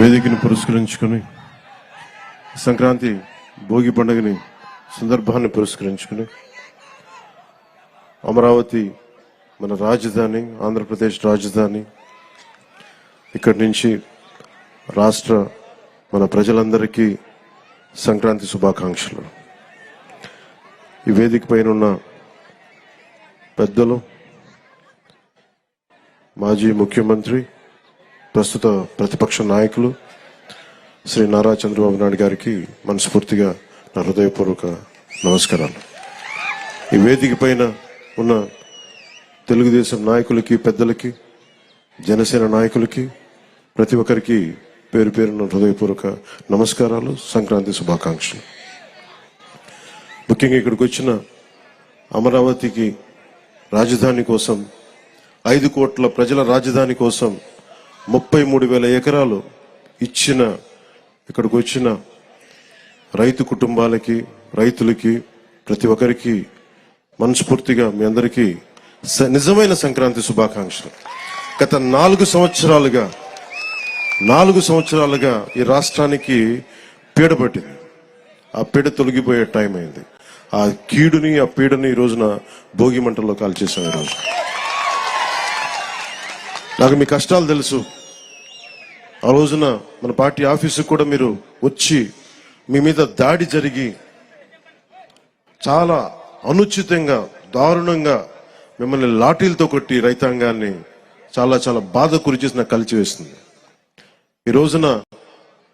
వేదికను పురస్కరించుకుని సంక్రాంతి భోగి పండుగని సందర్భాన్ని పురస్కరించుకుని అమరావతి మన రాజధాని ఆంధ్రప్రదేశ్ రాజధాని ఇక్కడి నుంచి రాష్ట్ర మన ప్రజలందరికీ సంక్రాంతి శుభాకాంక్షలు. ఈ వేదిక పైన ఉన్న పెద్దలు మాజీ ముఖ్యమంత్రి ప్రస్తుత ప్రతిపక్ష నాయకులు శ్రీ నారా చంద్రబాబు నాయుడు గారికి మనస్ఫూర్తిగా నా హృదయపూర్వక నమస్కారాలు. ఈ వేదిక పైన ఉన్న తెలుగుదేశం నాయకులకి పెద్దలకి జనసేన నాయకులకి ప్రతి ఒక్కరికి పేరు పేరున హృదయపూర్వక నమస్కారాలు సంక్రాంతి శుభాకాంక్షలు. ముఖ్యంగా ఇక్కడికి వచ్చిన అమరావతికి రాజధాని కోసం ఐదు కోట్ల ప్రజల రాజధాని కోసం ముప్పై మూడు వేల ఎకరాలు ఇచ్చిన ఇక్కడికి వచ్చిన రైతు కుటుంబాలకి రైతులకి ప్రతి ఒక్కరికి మనస్ఫూర్తిగా మీ అందరికీ నిజమైన సంక్రాంతి శుభాకాంక్షలు. గత నాలుగు సంవత్సరాలుగా నాలుగు సంవత్సరాలుగా ఈ రాష్ట్రానికి పీడ పట్టింది. ఆ పీడ తొలగిపోయే టైం అయింది. ఆ కీడుని ఆ పీడని ఈ రోజున భోగి మంటల్లో కాల్చేసాం ఈరోజు. నాకు మీ కష్టాలు తెలుసు. ఆ రోజున మన పార్టీ ఆఫీసుకు కూడా మీరు వచ్చి మీ మీద దాడి జరిగి చాలా అనుచితంగా దారుణంగా మిమ్మల్ని లాఠీలతో కొట్టి రైతాంగాన్ని చాలా చాలా బాధ గురి చేసి నాకు కలిచివేస్తుంది ఈ రోజున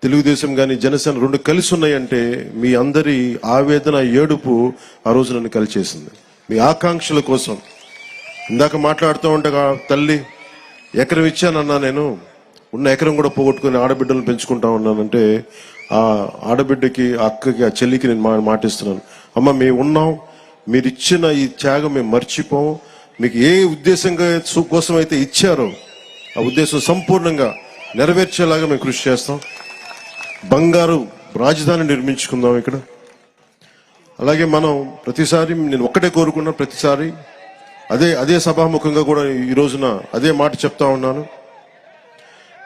తెలుగుదేశం కానీ జనసేన రెండు కలిసి ఉన్నాయంటే మీ అందరి ఆవేదన ఏడుపు ఆ రోజు నన్ను కలిచేసింది. మీ ఆకాంక్షల కోసం. ఇందాక మాట్లాడుతూ ఉండగా తల్లి ఎకరం ఇచ్చానన్నా నేను. ఉన్న ఎకరం కూడా పోగొట్టుకుని ఆడబిడ్డలను పెంచుకుంటా ఉన్నానంటే ఆ ఆడబిడ్డకి ఆ అక్కకి ఆ చెల్లికి నేను మా- మాటిస్తున్నాను. అమ్మ మేము ఉన్నాం. మీరు ఇచ్చిన ఈ త్యాగం మేము మర్చిపోం. మీకు ఏ ఉద్దేశంగా కోసం అయితే ఇచ్చారో ఆ ఉద్దేశం సంపూర్ణంగా నెరవేర్చేలాగా మేము కృషి చేస్తాం. బంగారు రాజధాని నిర్మించుకుందాం ఇక్కడ. అలాగే మనం ప్రతిసారి నేను ఒక్కటే కోరుకున్నా ప్రతిసారి అదే అదే సభాముఖంగా కూడా ఈ రోజున అదే మాట చెప్తా ఉన్నాను.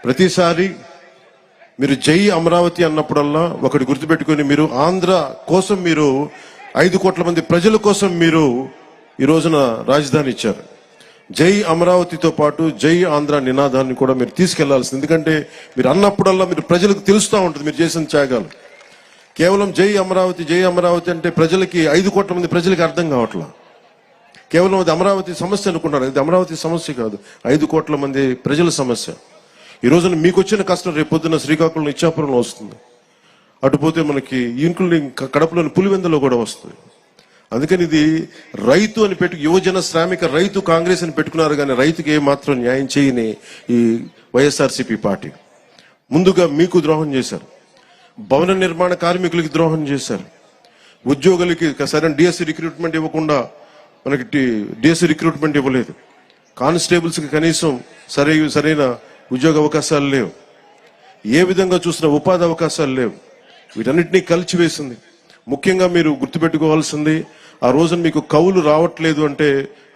ప్రతిసారి మీరు జై అమరావతి అన్నప్పుడల్లా ఒకటి గుర్తుపెట్టుకొని మీరు ఆంధ్ర కోసం మీరు ఐదు కోట్ల మంది ప్రజల కోసం మీరు ఈ రోజున రాజధాని ఇచ్చారు. జై అమరావతితో పాటు జై ఆంధ్ర నినాదాన్ని కూడా మీరు తీసుకెళ్ళాల్సింది. ఎందుకంటే మీరు అన్నప్పుడల్లా మీరు ప్రజలకు తెలుస్తూ ఉంటుంది మీరు చేసిన త్యాగాలు. కేవలం జై అమరావతి జై అమరావతి అంటే ప్రజలకి ఐదు కోట్ల మంది ప్రజలకి అర్థం కావట్లా. కేవలం అది అమరావతి సమస్య అనుకున్నారు ఇది అమరావతి సమస్య కాదు. ఐదు కోట్ల మంది ప్రజల సమస్య. ఈ రోజున మీకు వచ్చిన కష్టం రేపు పొద్దున్న శ్రీకాకుళం ఇచ్చాపురంలో వస్తుంది. అటుపోతే మనకి ఇంక్లూడింగ్ కడపలోని పులివెందులో కూడా వస్తుంది. అందుకని ఇది రైతు అని పెట్టు యువజన శ్రామిక రైతు కాంగ్రెస్ అని పెట్టుకున్నారు కానీ రైతుకి ఏమాత్రం న్యాయం చేయని ఈ వైఎస్ఆర్సీపీ పార్టీ. ముందుగా మీకు ద్రోహం చేశారు. భవన నిర్మాణ కార్మికులకి ద్రోహం చేశారు. ఉద్యోగులకి సరైన డిఎస్సి రిక్రూట్మెంట్ ఇవ్వకుండా మనకి డిఎస్సి రిక్రూట్మెంట్ ఇవ్వలేదు. కానిస్టేబుల్స్కి కనీసం సరై సరైన ఉద్యోగ అవకాశాలు లేవు. ఏ విధంగా చూసినా ఉపాధి అవకాశాలు లేవు. వీటన్నిటినీ కలిచివేసింది ముఖ్యంగా మీరు గుర్తుపెట్టుకోవాల్సింది ఆ రోజున మీకు కవులు రావట్లేదు అంటే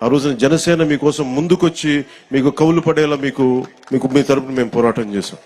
ఆ రోజున జనసేన మీకోసం ముందుకొచ్చి మీకు కవులు పడేలా మీకు మీకు మీ తరపున మేము పోరాటం చేశాం.